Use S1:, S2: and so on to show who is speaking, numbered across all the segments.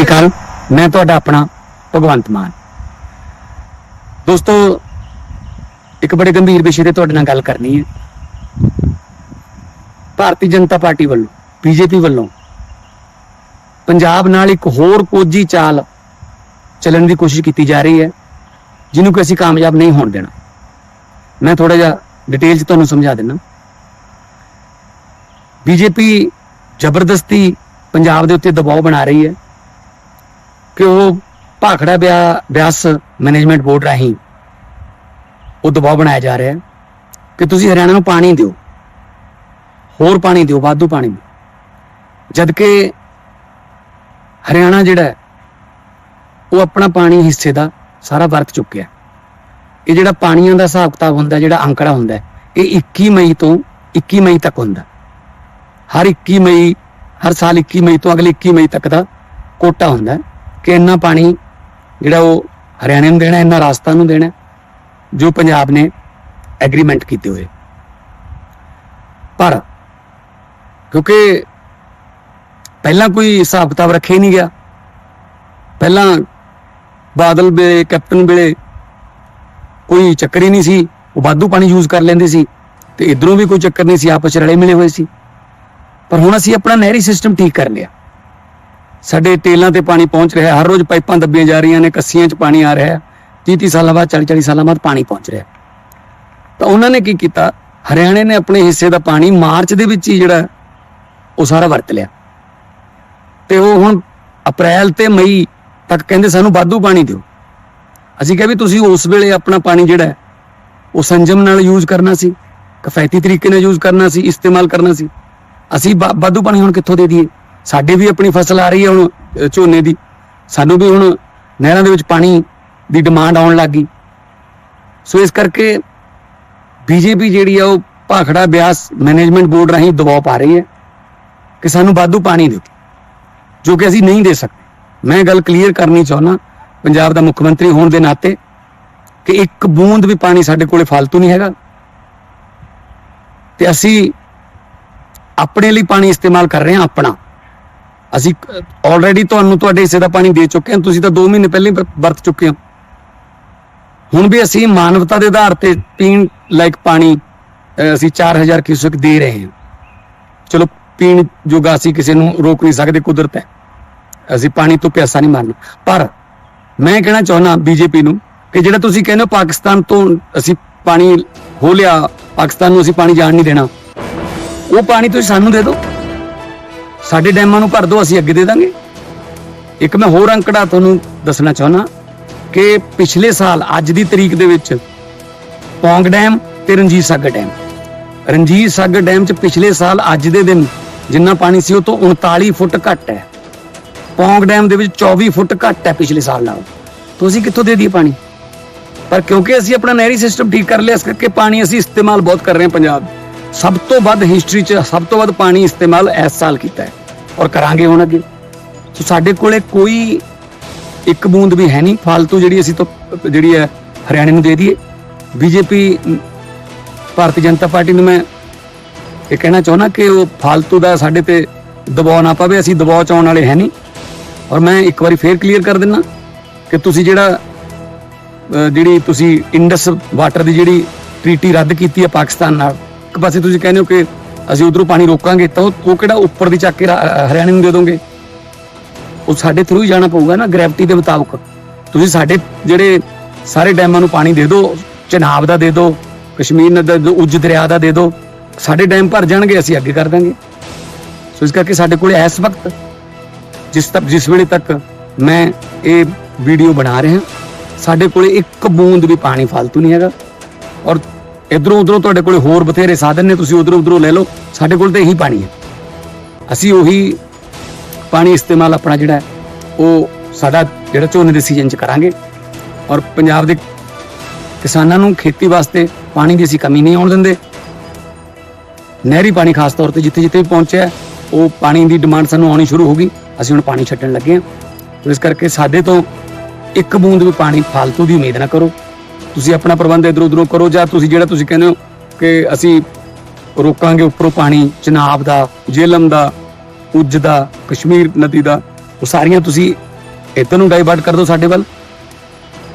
S1: ਸ਼੍ਰੀ ਅਕਾਲ। ਮੈਂ ਤੁਹਾਡਾ ਆਪਣਾ ਭਗਵੰਤ ਮਾਨ। ਦੋਸਤੋ, ਇੱਕ ਬੜੇ ਗੰਭੀਰ ਵਿਸ਼ੇ ਤੇ ਤੁਹਾਡੇ ਨਾਲ ਗੱਲ ਕਰਨੀ ਹੈ। ਭਾਰਤੀ ਜਨਤਾ ਪਾਰਟੀ ਵੱਲੋਂ, ਬੀਜੇਪੀ ਵੱਲੋਂ ਪੰਜਾਬ ਨਾਲ ਇੱਕ ਹੋਰ ਕੋਝੀ ਚਾਲ ਚੱਲਣ ਦੀ ਕੋਸ਼ਿਸ਼ ਕੀਤੀ ਜਾ ਰਹੀ ਹੈ, ਜਿਹਨੂੰ ਕਿ ਅਸੀਂ ਕਾਮਯਾਬ ਨਹੀਂ ਹੋਣ ਦੇਣਾ। ਮੈਂ ਥੋੜਾ ਜਿਹਾ ਡਿਟੇਲ 'ਚ ਤੁਹਾਨੂੰ ਸਮਝਾ ਦਿੰਦਾ। ਬੀਜੇਪੀ ਜ਼ਬਰਦਸਤੀ ਪੰਜਾਬ ਦੇ ਉੱਤੇ ਦਬਾਅ ਬਣਾ ਰਹੀ ਹੈ। ਕਿ ਉਹ ਭਾਖੜਾ ਬਿਆ- ਬਿਆਸ ਮੈਨੇਜਮੈਂਟ ਬੋਰਡ ਰਾਹੀਂ ਉਹ ਦਬਾਅ ਬਣਾਇਆ ਜਾ ਰਿਹਾ ਹੈ ਕਿ ਤੁਸੀਂ ਹਰਿਆਣਾ ਨੂੰ ਪਾਣੀ ਦਿਓ। ਹੋਰ ਪਾਣੀ ਦਿਓ, ਵਾਧੂ ਪਾਣੀ ਦਿਓ। ਜਦ ਕਿ ਹਰਿਆਣਾ ਜਿਹੜਾ ਉਹ ਆਪਣਾ ਪਾਣੀ ਹਿੱਸੇ ਦਾ ਸਾਰਾ ਵਰਤ ਚੁੱਕਿਆ ਇਹ ਜਿਹੜਾ ਪਾਣੀਆਂ ਦਾ ਹਿਸਾਬ ਕਿਤਾਬ ਹੁੰਦਾ, ਜਿਹੜਾ ਅੰਕੜਾ ਹੁੰਦਾ ਇਹ 21 ਮਈ ਤੋਂ 21 ਮਈ ਤੱਕ ਹੁੰਦਾ। ਹਰ 21 ਮਈ, ਹਰ ਸਾਲ 21 ਮਈ ਤੋਂ ਅਗਲੇ 21 ਮਈ ਤੱਕ ਦਾ ਕੋਟਾ ਹੁੰਦਾ ਕਿ ਇੰਨਾ ਪਾਣੀ ਜਿਹੜਾ ਉਹ ਹਰਿਆਣੇ ਨੂੰ ਦੇਣਾ, ਇੰਨਾ ਰਾਜਸਥਾਨ ਨੂੰ ਦੇਣਾ, ਜੋ ਪੰਜਾਬ ਨੇ ਐਗਰੀਮੈਂਟ ਕੀਤੇ ਹੋਏ। ਪਰ ਕਿਉਂਕਿ ਪਹਿਲਾਂ ਕੋਈ ਹਿਸਾਬ ਕਿਤਾਬ ਰੱਖਿਆ ਹੀ ਨਹੀਂ ਗਿਆ। ਪਹਿਲਾਂ ਬਾਦਲ ਵੇਲੇ, ਕੈਪਟਨ ਵੇਲੇ ਕੋਈ ਚੱਕਰ ਹੀ ਨਹੀਂ ਸੀ। ਉਹ ਵਾਧੂ ਪਾਣੀ ਯੂਜ਼ ਕਰ ਲੈਂਦੇ ਸੀ ਤੇ ਇਧਰੋਂ ਵੀ ਕੋਈ ਚੱਕਰ ਨਹੀਂ ਸੀ। ਆਪਸ ਚ ਰਲੇ ਮਿਲੇ ਹੋਏ ਸੀ। ਪਰ ਹੁਣ ਅਸੀਂ ਆਪਣਾ ਨਹਿਰੀ ਸਿਸਟਮ ਠੀਕ ਕਰ ਲਿਆ। ਸਾਡੇ ਟੇਲਾਂ ਤੇ ਪਾਣੀ ਪਹੁੰਚ ਰਿਹਾ ਹੈ। ਹਰ ਰੋਜ਼ ਪਾਈਪਾਂ ਦੱਬੀਆਂ ਜਾ ਰਹੀਆਂ ਨੇ, ਕੱਸੀਆਂ 'ਚ ਪਾਣੀ ਆ ਰਿਹਾ ਹੈ। 30 30 ਸਾਲਾਂ ਬਾਅਦ 40 40 ਸਾਲਾਂ ਬਾਅਦ ਪਾਣੀ ਪਹੁੰਚ ਰਿਹਾ ਤਾਂ ਉਹਨਾਂ ਨੇ ਕੀ ਕੀਤਾ? ਹਰਿਆਣੇ ਨੇ ਆਪਣੇ ਹਿੱਸੇ ਦਾ ਪਾਣੀ ਮਾਰਚ ਦੇ ਵਿੱਚ ਹੀ ਜਿਹੜਾ ਉਹ ਸਾਰਾ ਵਰਤ ਲਿਆ। ਤੇ ਉਹ ਹੁਣ ਅਪ੍ਰੈਲ ਤੇ ਮਈ ਤੱਕ ਕਹਿੰਦੇ ਸਾਨੂੰ ਵਾਧੂ ਪਾਣੀ ਦਿਓ। ਅਸੀਂ ਕਿਹਾ ਵੀ ਤੁਸੀਂ ਉਸ ਵੇਲੇ ਆਪਣਾ ਪਾਣੀ ਜਿਹੜਾ ਉਹ ਸੰਜਮ ਨਾਲ ਯੂਜ਼ ਕਰਨਾ ਸੀ। ਕਿਫਾਇਤੀ ਤਰੀਕੇ ਨਾਲ ਯੂਜ਼ ਕਰਨਾ ਸੀ, ਇਸਤੇਮਾਲ ਕਰਨਾ ਸੀ। ਅਸੀਂ ਵਾ- ਵਾਧੂ ਪਾਣੀ ਹੁਣ ਕਿੱਥੋਂ ਦੇ ਦਈਏ? ਸਾਡੇ ਵੀ ਆਪਣੀ ਫਸਲ ਆ ਰਹੀ ਹੈ ਹੁਣ ਝੋਨੇ ਦੀ। ਸਾਨੂੰ ਵੀ ਹੁਣ ਨਹਿਰਾਂ ਦੇ ਵਿੱਚ ਪਾਣੀ ਦੀ ਡਿਮਾਂਡ ਆਉਣ ਲੱਗ ਗਈ। ਸੋ ਇਸ ਕਰਕੇ ਬੀਜੇਪੀ ਜਿਹੜੀ ਆ, ਉਹ ਭਾਖੜਾ ਬਿਆਸ ਮੈਨੇਜਮੈਂਟ ਬੋਰਡ ਰਾਹੀਂ ਦਬਾਅ ਪਾ ਰਹੀ ਹੈ ਕਿ ਸਾਨੂੰ ਵਾਧੂ ਪਾਣੀ ਦਿਓ, ਜੋ ਕਿ ਅਸੀਂ ਨਹੀਂ ਦੇ ਸਕਦੇ। ਮੈਂ ਗੱਲ ਕਲੀਅਰ ਕਰਨੀ ਚਾਹੁੰਦਾ, ਪੰਜਾਬ ਦਾ ਮੁੱਖ ਮੰਤਰੀ ਹੋਣ ਦੇ ਨਾਤੇ ਕਿ ਇੱਕ ਬੂੰਦ ਵੀ ਪਾਣੀ ਸਾਡੇ ਕੋਲੇ ਫालतू ਨਹੀਂ ਹੈਗਾ। ਤੇ ਅਸੀਂ ਆਪਣੇ ਲਈ ਪਾਣੀ ਇਸਤੇਮਾਲ ਕਰ ਰਹੇ ਹਾਂ ਆਪਣਾ। ਅਸੀਂ ਆਲਰੇਡੀ ਤੁਹਾਨੂੰ ਤੁਹਾਡੇ ਹਿੱਸੇ ਦਾ ਪਾਣੀ ਦੇ ਚੁੱਕੇ ਹਾਂ। ਤੁਸੀਂ ਤਾਂ 2 ਮਹੀਨੇ ਪਹਿਲਾਂ ਹੀ ਵਰਤ ਚੁੱਕੇ ਹੋ। ਹੁਣ ਵੀ ਅਸੀਂ ਮਾਨਵਤਾ ਦੇ ਆਧਾਰ ਤੇ ਪੀਣ ਲਾਇਕ ਪਾਣੀ ਅਹ, ਅਸੀਂ 4000 ਕਿਊਸਕ ਦੇ ਰਹੇ ਹਾਂ। ਚਲੋ ਪੀਣ ਜੋਗਾ ਅਸੀਂ ਕਿਸੇ ਨੂੰ ਰੋਕ ਨਹੀਂ ਸਕਦੇ ਕੁਦਰਤ ਹੈ। ਅਸੀਂ ਪਾਣੀ ਤੋਂ ਪਿਆਸਾ ਨਹੀਂ ਮਾਰਨਾ। ਪਰ ਮੈਂ ਕਹਿਣਾ ਚਾਹੁੰਦਾ ਬੀਜੇਪੀ ਨੂੰ ਕਿ ਜਿਹੜਾ ਤੁਸੀਂ ਕਹਿੰਦੇ ਹੋ ਪਾਕਿਸਤਾਨ ਤੋਂ ਅਸੀਂ ਪਾਣੀ ਹੋ ਲਿਆ ਪਾਕਿਸਤਾਨ ਨੂੰ ਅਸੀਂ ਪਾਣੀ ਜਾਣ ਨਹੀਂ ਦੇਣਾ ਉਹ ਪਾਣੀ ਤੁਸੀਂ ਸਾਨੂੰ ਦੇ ਦਿਓ। ਸਾਡੇ ਡੈਮਾਂ ਨੂੰ ਭਰ ਦਿਓ, ਅਸੀਂ ਅੱਗੇ ਦੇ ਦਾਂਗੇ। ਇੱਕ ਮੈਂ ਹੋਰ ਅੰਕੜਾ ਤੁਹਾਨੂੰ ਦੱਸਣਾ ਚਾਹੁੰਦਾ ਕਿ ਪਿਛਲੇ ਸਾਲ, ਅੱਜ ਦੀ ਤਰੀਕ ਦੇ ਵਿੱਚ ਪੌਂਗ ਡੈਮ ਤੇ ਰਣਜੀਤ ਸਾਗਰ ਡੈਮ। ਰਣਜੀਤ ਸਾਗਰ ਡੈਮ 'ਚ ਪਿਛਲੇ ਸਾਲ, ਅੱਜ ਦੇ ਦਿਨ ਜਿੰਨਾ ਪਾਣੀ ਸੀ, ਉਹ ਤੋਂ 39 ਫੁੱਟ ਘੱਟ ਹੈ। ਪੌਂਗ ਡੈਮ ਦੇ ਵਿੱਚ 24 ਫੁੱਟ ਘੱਟ ਹੈ ਪਿਛਲੇ ਸਾਲ ਨਾਲੋਂ। ਤੁਸੀਂ ਕਿੱਥੋਂ ਦੇ ਦਈਏ ਪਾਣੀ? ਪਰ ਕਿਉਂਕਿ ਅਸੀਂ ਆਪਣਾ ਨਹਿਰੀ ਸਿਸਟਮ ਠੀਕ ਕਰ ਲਿਆ, ਇਸ ਕਰਕੇ ਪਾਣੀ ਅਸੀਂ ਇਸਤੇਮਾਲ ਬਹੁਤ ਕਰ ਰਹੇ ਹਾਂ ਪੰਜਾਬ। ਸਭ ਤੋਂ ਵੱਧ ਹਿਸਟਰੀ 'ਚ, ਸਭ ਤੋਂ ਵੱਧ ਪਾਣੀ ਇਸਤੇਮਾਲ ਇਸ ਸਾਲ ਕੀਤਾ ਹੈ। ਔਰ ਕਰਾਂਗੇ ਹੁਣ ਅੱਗੇ। ਸੋ ਸਾਡੇ ਕੋਲੇ ਕੋਈ ਇੱਕ ਬੂੰਦ ਵੀ ਹੈ ਨਹੀਂ। ਫालतू ਜਿਹੜੀ ਅਸੀਂ ਤਾਂ, ਜਿਹੜੀ ਹੈ ਹਰਿਆਣੇ ਨੂੰ ਦੇ ਦਈਏ। ਬੀਜੇਪੀ, ਭਾਰਤੀ ਜਨਤਾ ਪਾਰਟੀ ਨੂੰ ਮੈਂ ਇਹ ਕਹਿਣਾ ਚਾਹੁੰਦਾ ਕਿ ਉਹ ਫालतू ਦਾ ਸਾਡੇ ਤੇ ਦਬਾਅ ਨਾ ਪਵੇ। ਅਸੀਂ ਦਬਾਅ ਚਾਉਣ ਵਾਲੇ ਹੈ ਨਹੀਂ। ਔਰ ਮੈਂ ਇੱਕ ਵਾਰੀ ਫੇਰ ਕਲੀਅਰ ਕਰ ਦਿੰਨਾ ਕਿ ਤੁਸੀਂ ਜਿਹੜਾ ਜਿਹੜੀ ਤੁਸੀਂ ਇੰਡਸ ਵਾਟਰ ਦੀ ਜਿਹੜੀ ਟ੍ਰੀਟੀ ਰੱਦ ਕੀਤੀ ਹੈ ਪਾਕਿਸਤਾਨ ਨਾਲ, ਇੱਕ ਪਾਸੇ ਤੁਸੀਂ ਕਹਿੰਦੇ ਹੋ ਕਿ ਅਸੀਂ ਉਧਰੋਂ ਪਾਣੀ ਰੋਕਾਂਗੇ ਤਾਂ ਉਹ ਉਹ ਕਿਹੜਾ ਉੱਪਰ ਦੀ ਚੱਕ ਕੇ ਰਾ- ਅਹ ਹਰਿਆਣੇ ਨੂੰ ਦੇ ਦੋਗੇ? ਉਹ ਸਾਡੇ ਥਰੂ ਹੀ ਜਾਣਾ ਪਊਗਾ ਨਾ ਗ੍ਰੈਵਿਟੀ ਦੇ ਮੁਤਾਬਕ। ਤੁਸੀਂ ਸਾਡੇ ਜਿਹੜੇ ਸਾਰੇ ਡੈਮਾਂ ਨੂੰ ਪਾਣੀ ਦੇ ਦਿਓ, ਚਨਾਬ ਦਾ ਦੇ ਦਿਓ, ਕਸ਼ਮੀਰ ਨਦੀ ਦਾ ਉੱਜ ਦਰਿਆ ਦਾ ਦੇ ਦਿਓ, ਸਾਡੇ ਡੈਮ ਭਰ ਜਾਣਗੇ, ਅਸੀਂ ਅੱਗੇ ਕਰ ਦਾਂਗੇ। ਸੋ ਇਸ ਕਰਕੇ ਸਾਡੇ ਕੋਲੇ ਇਸ ਵਕਤ ਜਿਸ ਤੱਕ ਜਿਸ ਵੇਲੇ ਤੱਕ ਮੈਂ ਇਹ ਵੀਡੀਓ ਬਣਾ ਰਿਹਾ, ਸਾਡੇ ਕੋਲੇ ਇੱਕ ਬੂੰਦ ਵੀ ਪਾਣੀ ਫालतू ਨਹੀਂ ਹੈਗਾ। ਔਰ ਇਧਰੋਂ ਉਧਰੋਂ ਤੁਹਾਡੇ ਕੋਲੇ ਹੋਰ ਬਥੇਰੇ ਸਾਧਨ ਨੇ, ਤੁਸੀਂ ਉਧਰੋਂ ਉਧਰੋਂ ਲੈ ਲਓ। ਸਾਡੇ ਕੋਲ ਤਾਂ ਇਹੀ ਪਾਣੀ ਹੈ। ਅਸੀਂ ਉਹੀ ਪਾਣੀ ਇਸਤੇਮਾਲ ਆਪਣਾ ਜਿਹੜਾ ਉਹ ਸਾਡਾ ਜਿਹੜਾ ਝੋਨੇ ਦੇ ਸੀਜ਼ਨ 'ਚ ਕਰਾਂਗੇ। ਔਰ ਪੰਜਾਬ ਦੇ ਕਿਸਾਨਾਂ ਨੂੰ ਖੇਤੀ ਵਾਸਤੇ ਪਾਣੀ ਦੀ ਅਸੀਂ ਕਮੀ ਨਹੀਂ ਆਉਣ ਦਿੰਦੇ। ਨਹਿਰੀ ਪਾਣੀ ਖਾਸ ਤੌਰ ਤੇ ਜਿੱਥੇ ਜਿੱਥੇ ਵੀ ਪਹੁੰਚਿਆ, ਉਹ ਪਾਣੀ ਦੀ ਡਿਮਾਂਡ ਸਾਨੂੰ ਆਉਣੀ ਸ਼ੁਰੂ ਹੋ ਗਈ। ਅਸੀਂ ਹੁਣ ਪਾਣੀ ਛੱਡਣ ਲੱਗੇ ਹਾਂ। ਇਸ ਕਰਕੇ ਸਾਡੇ ਤੋਂ ਇੱਕ ਬੂੰਦ ਵੀ ਪਾਣੀ ਫालतू ਦੀ ਉਮੀਦ ਨਾ ਕਰੋ। ਤੁਸੀਂ ਆਪਣਾ ਪ੍ਰਬੰਧ ਇਧਰ ਉਧਰੋਂ ਕਰੋ ਜਾਂ ਤੁਸੀਂ ਜਿਹੜਾ ਤੁਸੀਂ ਕਹਿੰਦੇ ਹੋ ਕਿ ਅਸੀਂ ਰੋਕਾਂਗੇ ਉੱਪਰੋਂ ਪਾਣੀ, ਚਨਾਬ ਦਾ ਜੇਲਮ ਦਾ, ਉੱਜ ਦਾ, ਕਸ਼ਮੀਰ ਨਦੀ ਦਾ, ਉਹ ਸਾਰੀਆਂ ਤੁਸੀਂ ਇੱਧਰ ਨੂੰ ਡਾਈਵਰਟ ਕਰ ਦਿਓ ਸਾਡੇ ਵੱਲ।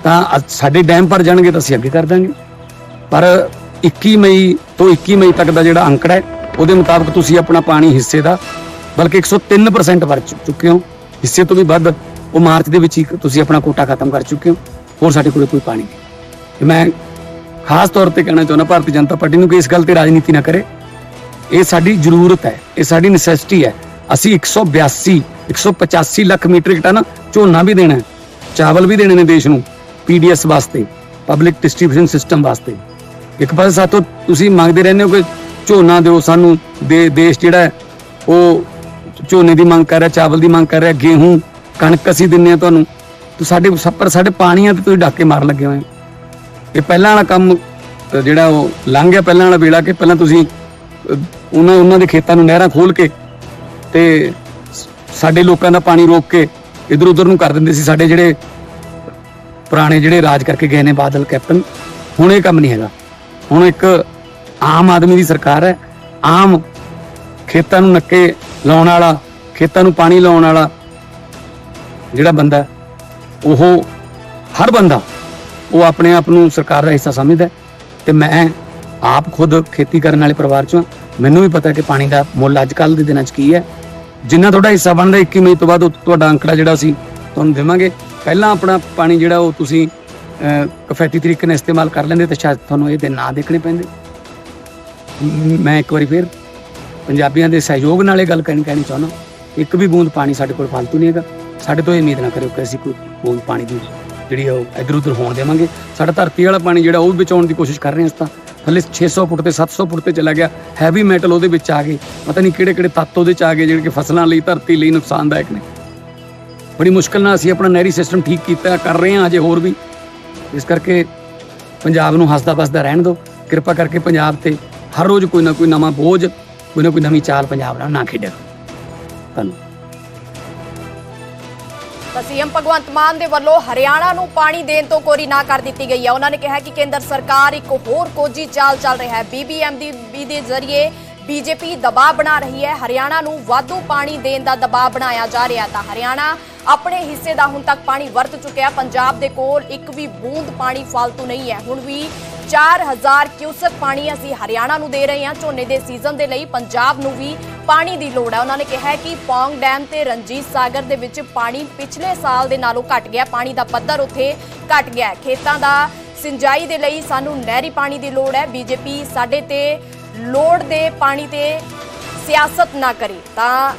S1: ਤਾਂ ਸਾਡੇ ਡੈਮ ਭਰ ਜਾਣਗੇ ਤਾਂ ਅਸੀਂ ਅੱਗੇ ਕਰ ਦਾਂਗੇ। ਪਰ 21 ਮਈ ਤੋਂ 21 ਮਈ ਤੱਕ ਦਾ ਜਿਹੜਾ ਅੰਕੜਾ ਹੈ, ਉਹਦੇ ਮੁਤਾਬਕ ਤੁਸੀਂ ਆਪਣਾ ਪਾਣੀ ਹਿੱਸੇ ਦਾ, ਬਲਕਿ 103% ਭਰ ਚੁ- ਚੁੱਕੇ ਹੋ। ਹਿੱਸੇ ਤੋਂ ਵੀ ਵੱਧ ਉਹ ਮਾਰਚ ਦੇ ਵਿੱਚ ਹੀ ਤੁਸੀਂ ਆਪਣਾ ਕੋਟਾ ਖਤਮ ਕਰ ਚੁੱਕੇ ਹੋ। ਹੋਰ ਸਾਡੇ ਕੋਲ ਕੋਈ ਪਾਣੀ ਨਹੀਂ। ਤੇ ਮੈਂ ਖਾਸ ਤੌਰ ਤੇ ਕਹਿਣਾ ਚਾਹੁੰਦਾ ਭਾਰਤੀ ਜਨਤਾ ਪਾਰਟੀ ਨੂੰ ਕਿ ਇਸ ਗੱਲ ਤੇ ਰਾਜਨੀਤੀ ਨਾ ਕਰੇ। ਇਹ ਸਾਡੀ ਜ਼ਰੂਰਤ ਹੈ, ਇਹ ਸਾਡੀ ਨੈਸੈਸਿਟੀ ਹੈ। ਅਸੀਂ 182 185 ਲੱਖ ਮੀਟ੍ਰਿਕ ਟਨ ਝੋਨਾ ਵੀ ਦੇਣਾ ਚਾਵਲ ਵੀ ਦੇਣੇ ਨੇ ਦੇਸ਼ ਨੂੰ, ਪੀਡੀਐਸ ਵਾਸਤੇ ਪਬਲਿਕ ਡਿਸਟ੍ਰੀਬਿਊਸ਼ਨ ਸਿਸਟਮ ਵਾਸਤੇ। ਇੱਕ ਪਾਸੇ ਸਾਤੋਂ ਤੁਸੀਂ ਮੰਗਦੇ ਰਹਿੰਦੇ ਹੋ ਕਿ ਝੋਨਾ ਦਿਓ ਸਾਨੂੰ, ਦੇ ਦੇਸ਼ ਜਿਹੜਾ ਉਹ ਝੋਨੇ ਦੀ ਮੰਗ ਕਰ ਰਿਹਾ, ਚਾਵਲ ਦੀ ਮੰਗ ਕਰ ਰਿਹਾ, ਗੇਹੂੰ, ਕਣਕ ਅਸੀਂ ਦਿੰਨੇ ਆ ਤੁਹਾਨੂੰ। ਤੇ ਸਾਡੇ ਸੱਪਰ ਸਾਡੇ ਪਾਣੀਆਂ ਤੇ ਤੁਸੀਂ ਡਾਕੇ ਮਾਰ ਲੱਗੇ ਹੋਏ ਇਹ ਪਹਿਲਾਂ ਵਾਲਾ ਕੰਮ ਜਿਹੜਾ ਉਹ ਲੰਘ ਗਿਆ ਪਹਿਲਾਂ ਵਾਲਾ ਵੇਲਾ ਕਿ ਪਹਿਲਾਂ ਤੁਸੀਂ ਉਹਨਾਂ ਉਹਨਾਂ ਦੇ ਖੇਤਾਂ ਨੂੰ ਨਹਿਰਾਂ ਖੋਲ ਕੇ ਤੇ ਸਾਡੇ ਲੋਕਾਂ ਦਾ ਪਾਣੀ ਰੋਕ ਕੇ ਇਧਰ ਉਧਰ ਨੂੰ ਕਰ ਦਿੰਦੇ ਸੀ। ਸਾਡੇ ਜਿਹੜੇ ਪੁਰਾਣੇ ਜਿਹੜੇ ਰਾਜ ਕਰਕੇ ਗਏ ਨੇ ਬਾਦਲ, ਕੈਪਟਨ, ਹੁਣ ਇਹ ਕੰਮ ਨਹੀਂ ਹੈਗਾ। ਹੁਣ ਇੱਕ ਆਮ ਆਦਮੀ ਦੀ ਸਰਕਾਰ ਹੈ। ਆਮ ਖੇਤਾਂ ਨੂੰ ਨੱਕੇ ਲਾਉਣ ਵਾਲਾ, ਖੇਤਾਂ ਨੂੰ ਪਾਣੀ ਲਾਉਣ ਵਾਲਾ ਜਿਹੜਾ ਬੰਦਾ ਉਹ ਹਰ ਬੰਦਾ ਉਹ ਆਪਣੇ ਆਪ ਨੂੰ ਸਰਕਾਰ ਦਾ ਹਿੱਸਾ ਸਮਝਦਾ ਹੈ ਤੇ ਮੈਂ ਆਪ ਖੁਦ ਖੇਤੀ ਕਰਨ ਵਾਲੇ ਪਰਿਵਾਰ ਚੋਂ ਹਾਂ। ਮੈਨੂੰ ਵੀ ਪਤਾ ਕਿ ਪਾਣੀ ਦਾ ਮੁੱਲ ਅੱਜ ਕੱਲ ਦੇ ਦਿਨਾਂ 'ਚ ਕੀ ਹੈ। ਜਿੰਨਾ ਤੁਹਾਡਾ ਹਿੱਸਾ ਬਣਦਾ 21 ਮਈ ਤੋਂ ਬਾਅਦ ਉਹ ਤੁਹਾਡਾ ਅੰਕੜਾ ਜਿਹੜਾ ਸੀ ਤੁਹਾਨੂੰ ਦੇਵਾਂਗੇ। ਪਹਿਲਾਂ ਆਪਣਾ ਪਾਣੀ ਜਿਹੜਾ ਉਹ ਤੁਸੀਂ ਅਹ, ਕਫੈਤੀ ਤਰੀਕੇ ਨਾਲ ਇਸਤੇਮਾਲ ਕਰ ਲੈਂਦੇ ਤਾਂ ਸ਼ਾਇਦ ਤੁਹਾਨੂੰ ਇਹਦੇ ਦਿਨ ਨਾ ਦੇਖਣੇ ਪੈਂਦੇ। ਮੈਂ ਇੱਕ ਵਾਰੀ ਫਿਰ ਪੰਜਾਬੀਆਂ ਦੇ ਸਹਿਯੋਗ ਨਾਲ ਇਹ ਗੱਲ ਕਹਿਣੀ ਕਹਿਣੀ ਚਾਹੁੰਦਾ। ਇੱਕ ਵੀ ਬੂੰਦ ਪਾਣੀ ਸਾਡੇ ਕੋਲ ਫालतू ਨਹੀਂ ਹੈਗਾ। ਸਾਡੇ ਤੋਂ ਇਹ ਉਮੀਦ ਨਾ ਕਰਿਓ ਕਿ ਅਸੀਂ ਕੋਈ ਬੂੰਦ ਪਾਣੀ ਦੀ ਜਿਹੜੀ ਆ ਉਹ ਇੱਧਰ ਉੱਧਰ ਹੋਣ ਦੇਵਾਂਗੇ। ਸਾਡਾ ਧਰਤੀ ਵਾਲਾ ਪਾਣੀ ਜਿਹੜਾ ਉਹ ਵੀ ਬਚਾਉਣ ਦੀ ਕੋਸ਼ਿਸ਼ ਕਰ ਰਹੇ ਹਾਂ ਇਸ ਤਾਂ। ਥੱਲੇ 600 ਫੁੱਟ ਤੇ 700 ਫੁੱਟ ਤੇ ਚਲਾ ਗਿਆ। ਹੈਵੀ ਮੈਟਲ ਉਹਦੇ ਵਿੱਚ ਆ ਗਏ। ਪਤਾ ਨਹੀਂ ਕਿਹੜੇ ਕਿਹੜੇ ਤੱਤ ਉਹਦੇ ਚ ਆ ਗਏ, ਜਿਹੜੇ ਕਿ ਫਸਲਾਂ ਲਈ, ਧਰਤੀ ਲਈ ਨੁਕਸਾਨਦਾਇਕ ਨੇ। ਬੜੀ ਮੁਸ਼ਕਲ ਨਾਲ ਅਸੀਂ ਆਪਣਾ ਨਹਿਰੀ ਸਿਸਟਮ ਠੀਕ ਕੀਤਾ, ਕਰ ਰਹੇ ਹਾਂ ਅਜੇ ਹੋਰ ਵੀ। ਇਸ ਕਰਕੇ ਪੰਜਾਬ ਨੂੰ ਹੱਸਦਾ ਵਸਦਾ ਰਹਿਣ ਦਿਓ। ਕਿਰਪਾ ਕਰਕੇ ਪੰਜਾਬ ਤੇ ਹਰ ਰੋਜ਼ ਕੋਈ ਨਾ ਕੋਈ ਨਵਾਂ ਬੋਝ, ਕੋਈ ਨਾ ਕੋਈ ਨਵੀਂ ਚਾਲ ਪੰਜਾਬ ਨਾਲ ਨਾ ਖੇਡਿਆ ਧੰਨਵਾਦ।
S2: ਤਾਂ ਸੀਐਮ ਭਗਵੰਤ ਮਾਨ ਦੇ ਵੱਲੋਂ ਹਰਿਆਣਾ ਨੂੰ ਪਾਣੀ ਦੇਣ ਤੋਂ ਕੋਰੀ ਨਾ ਕਰ ਦਿੱਤੀ ਗਈ ਹੈ ਉਹਨਾਂ ਨੇ ਕਿਹਾ ਕਿ ਕੇਂਦਰ ਸਰਕਾਰ ਇੱਕ ਹੋਰ ਕੋਜੀ ਚਾਲ ਚੱਲ ਰਿਹਾ ਹੈ। ਬੀਬੀਐਮਡੀ ਦੇ ਜ਼ਰੀਏ ਬੀਜੇਪੀ ਦਬਾਅ ਬਣਾ ਰਹੀ ਹੈ। ਹਰਿਆਣਾ ਨੂੰ ਵਾਧੂ ਪਾਣੀ ਦੇਣ ਦਾ ਦਬਾਅ ਬਣਾਇਆ ਜਾ ਰਿਹਾ ਤਾਂ ਹਰਿਆਣਾ ਆਪਣੇ ਹਿੱਸੇ ਦਾ ਹੁਣ ਤੱਕ ਪਾਣੀ ਵਰਤ ਚੁੱਕਿਆ। ਪੰਜਾਬ ਦੇ ਕੋਲ ਇੱਕ ਵੀ ਬੂੰਦ ਪਾਣੀ ਫालतू ਨਹੀਂ ਹੈ। ਹੁਣ ਵੀ 4000 ਕਿਊਸਕ ਪਾਣੀ ਅਸੀਂ ਹਰਿਆਣਾ ਨੂੰ ਦੇ ਰਹੇ ਹਾਂ। ਝੋਨੇ ਦੇ ਸੀਜ਼ਨ ਦੇ ਲਈ ਪੰਜਾਬ ਨੂੰ ਵੀ ਪਾਣੀ ਦੀ ਲੋੜ ਹੈ। ਉਹਨਾਂ ਨੇ ਕਿਹਾ ਕਿ ਪੌਂਗ ਡੈਮ ਤੇ ਰਣਜੀਤ ਸਾਗਰ ਦੇ ਵਿੱਚ ਪਾਣੀ ਪਿਛਲੇ ਸਾਲ ਦੇ ਨਾਲੋਂ ਘਟ ਗਿਆ। ਪਾਣੀ ਦਾ ਪੱਧਰ ਉੱਥੇ ਘਟ ਗਿਆ ਖੇਤਾਂ ਦਾ ਸਿੰਜਾਈ ਦੇ ਲਈ ਸਾਨੂੰ ਨਹਿਰੀ ਪਾਣੀ ਦੀ ਲੋੜ ਹੈ। ਬੀਜੇਪੀ ਸਾਡੇ ਤੇ ਲੋੜ ਦੇ ਪਾਣੀ ਤੇ ਸਿਆਸਤ ਨਾ ਕਰੇ, ਤਾਂ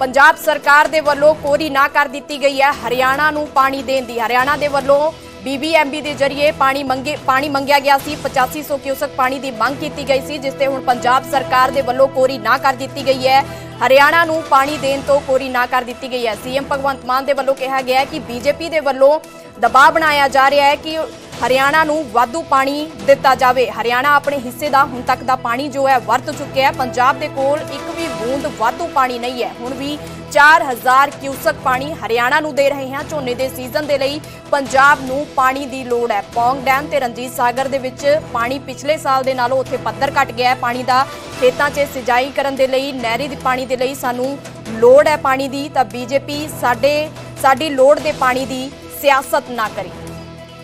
S2: ਪੰਜਾਬ ਸਰਕਾਰ ਦੇ ਵੱਲੋਂ ਕੋਰੀ ਨਾ ਕਰ ਦਿੱਤੀ ਗਈ ਹੈ। ਹਰਿਆਣਾ ਨੂੰ ਪਾਣੀ ਦੇਣ ਦੀ, ਹਰਿਆਣਾ ਦੇ ਵੱਲੋਂ ਬੀਬੀਐਮਬੀ ਦੇ ਜ਼ਰੀਏ ਪਾਣੀ ਮੰਗੇ, ਪਾਣੀ ਮੰਗਿਆ ਗਿਆ ਸੀ। 8500 ਕਿਊਸਕ ਪਾਣੀ ਦੀ ਮੰਗ ਕੀਤੀ ਗਈ ਸੀ, ਜਿਸ ਤੇ ਹੁਣ ਪੰਜਾਬ ਸਰਕਾਰ ਦੇ ਵੱਲੋਂ ਕੋਰੀ ਨਾ ਕਰ ਦਿੱਤੀ ਗਈ ਹੈ। ਹਰਿਆਣਾ ਨੂੰ ਪਾਣੀ ਦੇਣ ਤੋਂ ਕੋਰੀ ਨਾ ਕਰ ਦਿੱਤੀ ਗਈ ਹੈ। ਸੀਐਮ ਭਗਵੰਤ ਮਾਨ ਦੇ ਵੱਲੋਂ ਕਿਹਾ ਗਿਆ ਹੈ ਕਿ ਬੀਜੇਪੀ ਦੇ ਵੱਲੋਂ ਦਬਾਅ ਬਣਾਇਆ ਜਾ ਰਿਹਾ ਹੈ ਕਿ ਹਰਿਆਣਾ ਨੂੰ ਵਾਧੂ ਪਾਣੀ ਦਿੱਤਾ ਜਾਵੇ। ਹਰਿਆਣਾ ਆਪਣੇ ਹਿੱਸੇ ਦਾ ਹੁਣ ਤੱਕ ਦਾ ਪਾਣੀ ਜੋ ਹੈ ਵਰਤ ਚੁੱਕਿਆ ਹੈ। ਪੰਜਾਬ ਦੇ ਕੋਲ ਇੱਕ ਵੀ ਬੂੰਦ ਵਾਧੂ ਪਾਣੀ ਨਹੀਂ ਹੈ। ਹੁਣ ਵੀ 4000 ਕਿਊਸਕ ਪਾਣੀ ਹਰਿਆਣਾ ਨੂੰ ਦੇ ਰਹੇ ਹਾਂ। ਝੋਨੇ ਦੇ ਸੀਜ਼ਨ ਦੇ ਲਈ ਪੰਜਾਬ ਨੂੰ ਪਾਣੀ ਦੀ ਲੋੜ ਹੈ। ਪੌਂਗ ਡੈਮ ਤੇ ਰਣਜੀਤ ਸਾਗਰ ਦੇ ਵਿੱਚ ਪਾਣੀ ਪਿਛਲੇ ਸਾਲ ਦੇ ਨਾਲੋਂ ਉੱਥੇ ਪੱਧਰ ਘਟ ਗਿਆ ਹੈ। ਪਾਣੀ ਦਾ ਖੇਤਾਂ 'ਚ ਸਿੰਜਾਈ ਕਰਨ ਦੇ ਲਈ, ਨਹਿਰੀ ਦੇ ਪਾਣੀ ਦੇ ਲਈ ਸਾਨੂੰ ਲੋੜ ਹੈ ਪਾਣੀ ਦੀ। ਤਾਂ ਬੀਜੇਪੀ ਸਾਡੇ, ਸਾਡੀ ਲੋੜ ਦੇ ਪਾਣੀ ਦੀ ਸਿਆਸਤ ਨਾ ਕਰੇ।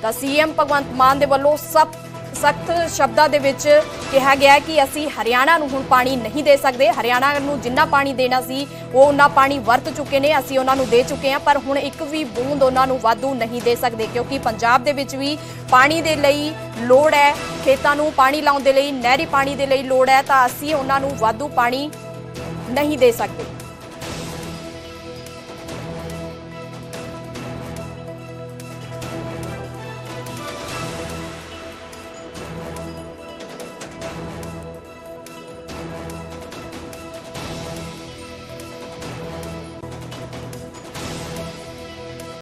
S2: ਤਾਂ ਸੀਐਮ ਭਗਵੰਤ ਮਾਨ ਦੇ ਵੱਲੋਂ ਸਭ ਸਖਤ ਸ਼ਬਦਾਂ ਦੇ ਵਿੱਚ ਕਿਹਾ ਗਿਆ ਕਿ ਅਸੀਂ ਹਰਿਆਣਾ ਨੂੰ ਹੁਣ ਪਾਣੀ ਨਹੀਂ ਦੇ ਸਕਦੇ। ਹਰਿਆਣਾ ਨੂੰ ਜਿੰਨਾ ਪਾਣੀ ਦੇਣਾ ਸੀ, ਉਹ ਉਹਨਾਂ ਪਾਣੀ ਵਰਤ ਚੁੱਕੇ ਨੇ, ਅਸੀਂ ਉਹਨਾਂ ਨੂੰ ਦੇ ਚੁੱਕੇ ਹਾਂ, ਪਰ ਹੁਣ ਇੱਕ ਵੀ ਬੂੰਦ ਉਹਨਾਂ ਨੂੰ ਵਾਧੂ ਨਹੀਂ ਦੇ ਸਕਦੇ, ਕਿਉਂਕਿ ਪੰਜਾਬ ਦੇ ਵਿੱਚ ਵੀ ਪਾਣੀ ਦੇ ਲਈ ਲੋੜ ਹੈ, ਖੇਤਾਂ ਨੂੰ ਪਾਣੀ ਲਾਉਣ ਦੇ ਲਈ, ਨਹਿਰੀ ਪਾਣੀ ਦੇ ਲਈ ਲੋੜ ਹੈ, ਤਾਂ ਅਸੀਂ ਉਹਨਾਂ ਨੂੰ ਵਾਧੂ ਪਾਣੀ ਨਹੀਂ ਦੇ ਸਕਦੇ।